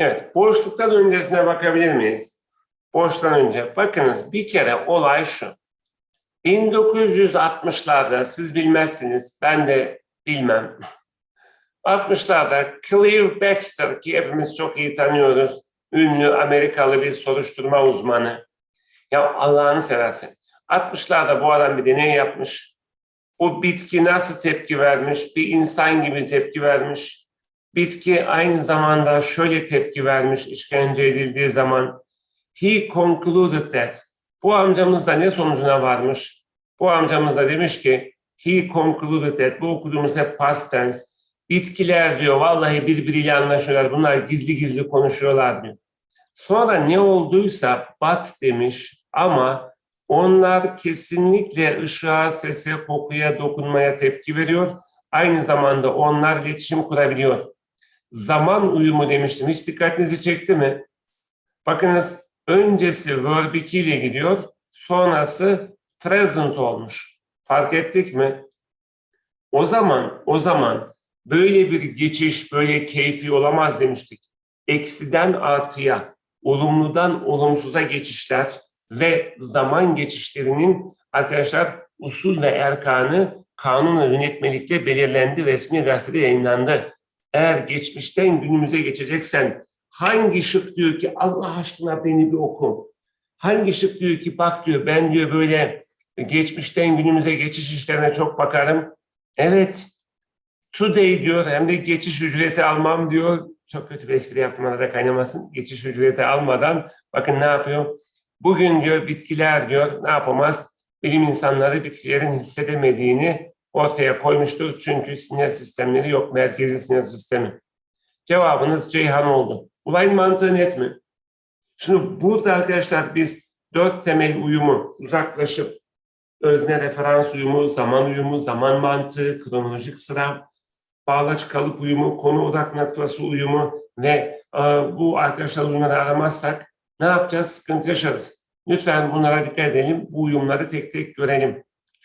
Evet, boşluktan öncesine bakabilir miyiz? Boştan önce. Bakınız bir kere olay şu. 1960'larda siz bilmezsiniz, ben de bilmem. 60'larda Clive Baxter ki hepimiz çok iyi tanıyoruz. Ünlü Amerikalı bir soruşturma uzmanı. Ya Allah'ını seversen. 60'larda bu adam bir deney yapmış. O bitki nasıl tepki vermiş? Bir insan gibi tepki vermiş. Bitki aynı zamanda şöyle tepki vermiş işkence edildiği zaman. He concluded that. Bu amcamız da ne sonucuna varmış? Bu amcamız da demiş ki he concluded that. Bu okuduğumuz hep past tense. Bitkiler diyor vallahi birbiriyle anlaşıyorlar. Bunlar gizli gizli konuşuyorlar diyor. Sonra ne olduysa but demiş ama onlar kesinlikle ışığa, sese, kokuya, dokunmaya tepki veriyor. Aynı zamanda onlar iletişim kurabiliyor. Zaman uyumu demiştim. Hiç dikkatinizi çekti mi? Bakınız öncesi verb 2 ile gidiyor. Sonrası present olmuş. Fark ettik mi? O zaman, o zaman böyle bir geçiş böyle keyfi olamaz demiştik. Eksiden artıya, olumludan olumsuza geçişler ve zaman geçişlerinin arkadaşlar usul ve erkanı kanun ve yönetmelikle belirlendi, resmi gazetede yayınlandı. Eğer geçmişten günümüze geçeceksen hangi şık diyor ki Allah aşkına beni bir oku. Hangi şık diyor ki bak diyor ben diyor böyle geçmişten günümüze geçiş işlerine çok bakarım. Evet today diyor hem de geçiş ücreti almam diyor. Çok kötü bir espri yaptım arada kaynamasın. Geçiş ücreti almadan bakın ne yapıyor. Bugün diyor bitkiler diyor ne yapamaz? Bilim insanları bitkilerin hissedemediğini ortaya koymuştur. Çünkü sinir sistemleri yok. Merkezi sinir sistemi. Cevabınız Ceyhan oldu. Olayın mantığı net mi? Şimdi burada arkadaşlar biz dört temel uyumu uzaklaşıp özne referans uyumu, zaman uyumu, zaman mantığı, kronolojik sıra, bağlaç kalıp uyumu, konu odak noktası uyumu ve e, bu arkadaşlar uyumları aramazsak ne yapacağız? Sıkıntı yaşarız. Lütfen bunlara dikkat edelim. Bu uyumları tek tek görelim.